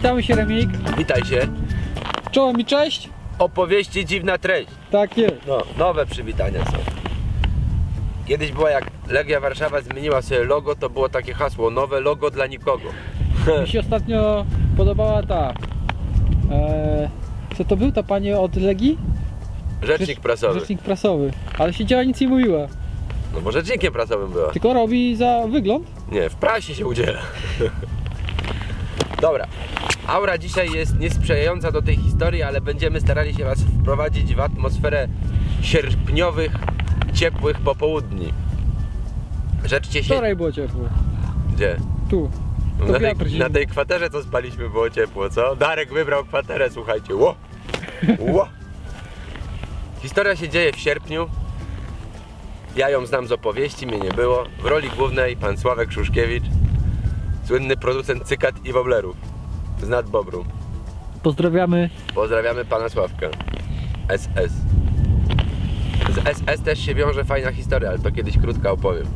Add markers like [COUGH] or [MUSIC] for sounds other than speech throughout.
Witamy się Remik. Witaj się. Czołem i cześć. Opowieści dziwna treść. Tak jest. No, nowe przywitania są. Kiedyś była jak Legia Warszawa zmieniła sobie logo, to było takie hasło, nowe logo dla nikogo. Mi się ostatnio podobała ta. E, co to był? Ta pani od Legii? Rzecznik Rzecz- prasowy. Rzecznik prasowy. Ale siedziała nic nie mówiła. No bo rzecznikiem prasowym była. Tylko robi za wygląd. Nie, w prasie się udziela. [LAUGHS] Dobra. Aura dzisiaj jest niesprzyjająca do tej historii, ale będziemy starali się Was wprowadzić w atmosferę sierpniowych, ciepłych popołudni. Rzeczcie się... Wczoraj było ciepło. Gdzie? Tu. Na tej, na tej kwaterze co spaliśmy było ciepło, co? Darek wybrał kwaterę, słuchajcie. Ło! Ło! Historia się dzieje w sierpniu. Ja ją znam z opowieści, mnie nie było. W roli głównej pan Sławek Szuszkiewicz, słynny producent cykat i woblerów z Nadbobru. Pozdrawiamy. Pozdrawiamy pana Sławka. SS. Z SS też się wiąże fajna historia, ale to kiedyś krótko opowiem.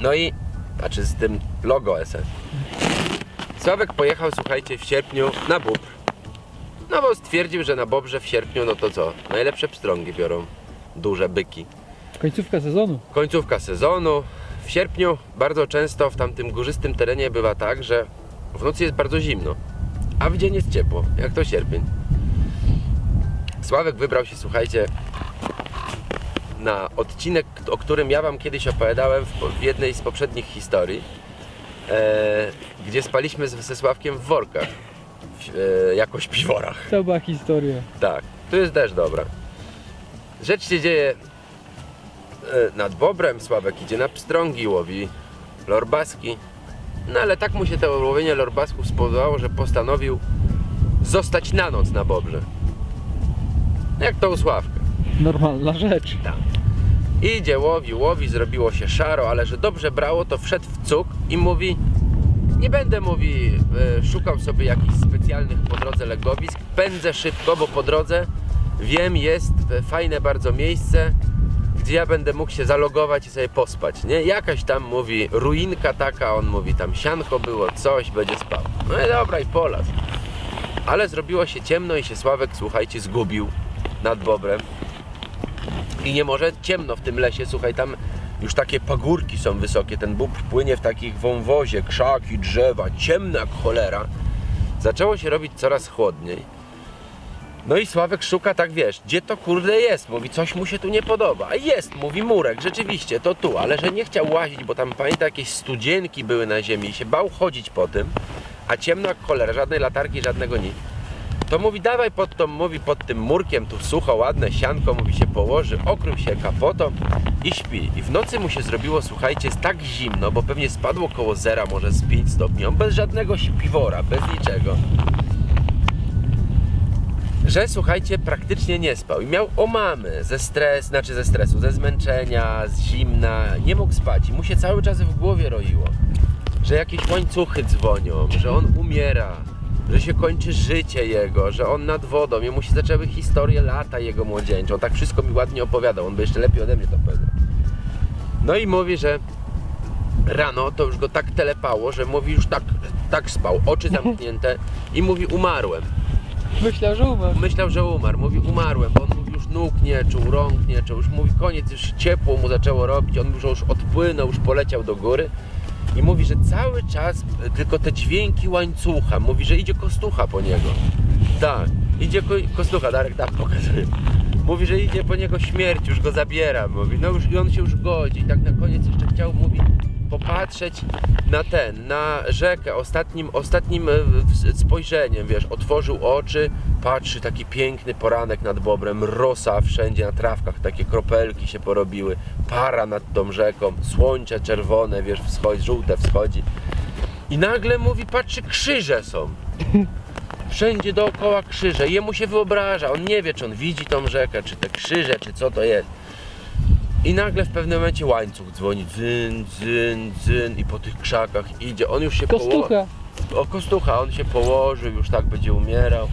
No i, znaczy z tym logo SS. Sławek pojechał, słuchajcie, w sierpniu na Bóbr. No bo stwierdził, że na Bobrze w sierpniu, no to co? Najlepsze pstrągi biorą. Duże byki. Końcówka sezonu. Końcówka sezonu. W sierpniu bardzo często w tamtym górzystym terenie bywa tak, że w nocy jest bardzo zimno, a w dzień jest ciepło, jak to sierpień. Sławek wybrał się, słuchajcie, na odcinek, o którym ja Wam kiedyś opowiadałem w, jednej z poprzednich historii, e, gdzie spaliśmy ze Sławkiem w workach, w, e, jako śpiworach. To była historia. Tak, tu jest też dobra. Rzecz się dzieje e, nad Bobrem. Sławek idzie na pstrągi, łowi lorbaski. No ale tak mu się to łowienie lorbasków spodobało, że postanowił zostać na noc na Bobrze. Jak to u Sławka. Normalna rzecz. Tak. Idzie, łowi, łowi, zrobiło się szaro, ale że dobrze brało, to wszedł w cuk i mówi nie będę, mówi, e, szukał sobie jakichś specjalnych po drodze legowisk, pędzę szybko, bo po drodze wiem, jest fajne bardzo miejsce, gdzie ja będę mógł się zalogować i sobie pospać, nie? Jakaś tam, mówi, ruinka taka, on mówi, tam sianko było, coś, będzie spał. No i dobra, i polas. Ale zrobiło się ciemno i się Sławek, słuchajcie, zgubił nad Bobrem i nie może ciemno w tym lesie, słuchaj, tam już takie pagórki są wysokie, ten bóbr płynie w takich wąwozie, krzaki, drzewa, ciemno jak cholera. Zaczęło się robić coraz chłodniej. No i Sławek szuka, tak wiesz, gdzie to kurde jest? Mówi, coś mu się tu nie podoba. A jest, mówi murek, rzeczywiście, to tu, ale że nie chciał łazić, bo tam pamięta jakieś studzienki były na ziemi i się bał chodzić po tym, a ciemno jak cholera, żadnej latarki, żadnego nic. To mówi, dawaj pod tą, mówi, pod tym murkiem, tu sucho, ładne sianko, mówi, się położy, okrył się kapotą i śpi. I w nocy mu się zrobiło, słuchajcie, jest tak zimno, bo pewnie spadło koło zera, może z 5 stopni, on bez żadnego śpiwora, bez niczego. Że słuchajcie, praktycznie nie spał i miał omamy ze stres, znaczy ze stresu, ze zmęczenia, z zimna, nie mógł spać i mu się cały czas w głowie roiło, że jakieś łańcuchy dzwonią, że on umiera, że się kończy życie jego, że on nad wodą, jemu się zaczęły historie lata jego młodzieńcze. On tak wszystko mi ładnie opowiadał, on by jeszcze lepiej ode mnie to powiedział. No i mówi, że rano to już go tak telepało, że mówi już tak, tak spał, oczy zamknięte i mówi umarłem. Myślał, że umarł. Myślał, że umarł, mówi umarłem, bo on mówi już nóg nie czuł, rąk nie czuł, już mówi koniec, już ciepło mu zaczęło robić, on już, odpłynął, już poleciał do góry i mówi, że cały czas e, tylko te dźwięki łańcucha, mówi, że idzie kostucha po niego. Tak, idzie ko kostucha, Darek, tak pokazuje. Mówi, że idzie po niego śmierć, już go zabiera, mówi, no już i on się już godzi. I tak na koniec jeszcze chciał, mówi, popatrzeć na ten, na rzekę, ostatnim, ostatnim e, spojrzeniem, wiesz, otworzył oczy, patrzy, taki piękny poranek nad Bobrem, rosa wszędzie na trawkach, takie kropelki się porobiły, para nad tą rzeką, słońce czerwone, wiesz, wschodzi, żółte wschodzi. I nagle mówi, patrzy, krzyże są. Wszędzie dookoła krzyże. Jemu się wyobraża, on nie wie, czy on widzi tą rzekę, czy te krzyże, czy co to jest. I nagle w pewnym momencie łańcuch dzwoni, dzyn, dzyn, dzyn i po tych krzakach idzie. On już się położył. Kostucha. O kostucha, on się położył, już tak będzie umierał.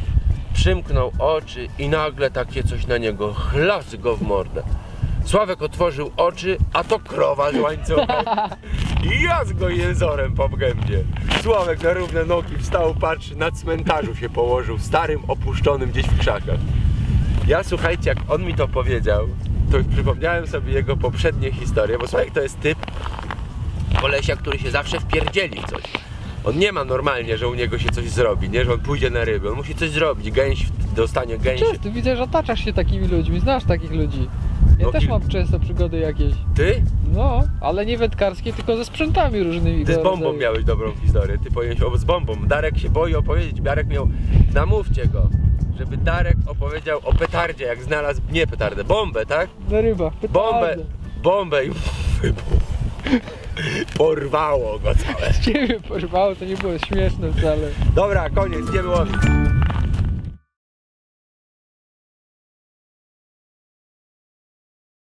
Przymknął oczy i nagle takie coś na niego, chlas go w mordę. Sławek otworzył oczy, a to krowa z łańcuchem. [LAUGHS] I ja z go jezorem po gębie. Sławek na równe nogi wstał, patrzy, na cmentarzu się położył, starym, opuszczonym gdzieś w krzakach. Ja słuchajcie, jak on mi to powiedział, to przypomniałem sobie jego poprzednie historie, bo Sławek to jest typ kolesia, który się zawsze wpierdzieli w coś. On nie ma normalnie, że u niego się coś zrobi, nie? Że on pójdzie na ryby, on musi coś zrobić, gęś dostanie gęsi. Często widzę, że otaczasz się takimi ludźmi, znasz takich ludzi. Ja No, też kil- mam często przygody jakieś. Ty? No, ale nie wędkarskie, tylko ze sprzętami różnymi. Ty z bombą rodzaju. miałeś dobrą historię, ty powinieneś o, z bombą. Darek się boi opowiedzieć, Darek miał, namówcie go, żeby Darek opowiedział o petardzie, jak znalazł, nie petardę, bombę, tak? Na rybach. Bombę, petardę. bombę i wybuch. Porwało go całe. [LAUGHS] Ciebie porwało, to nie było śmieszne wcale. Dobra, koniec, idziemy łowić.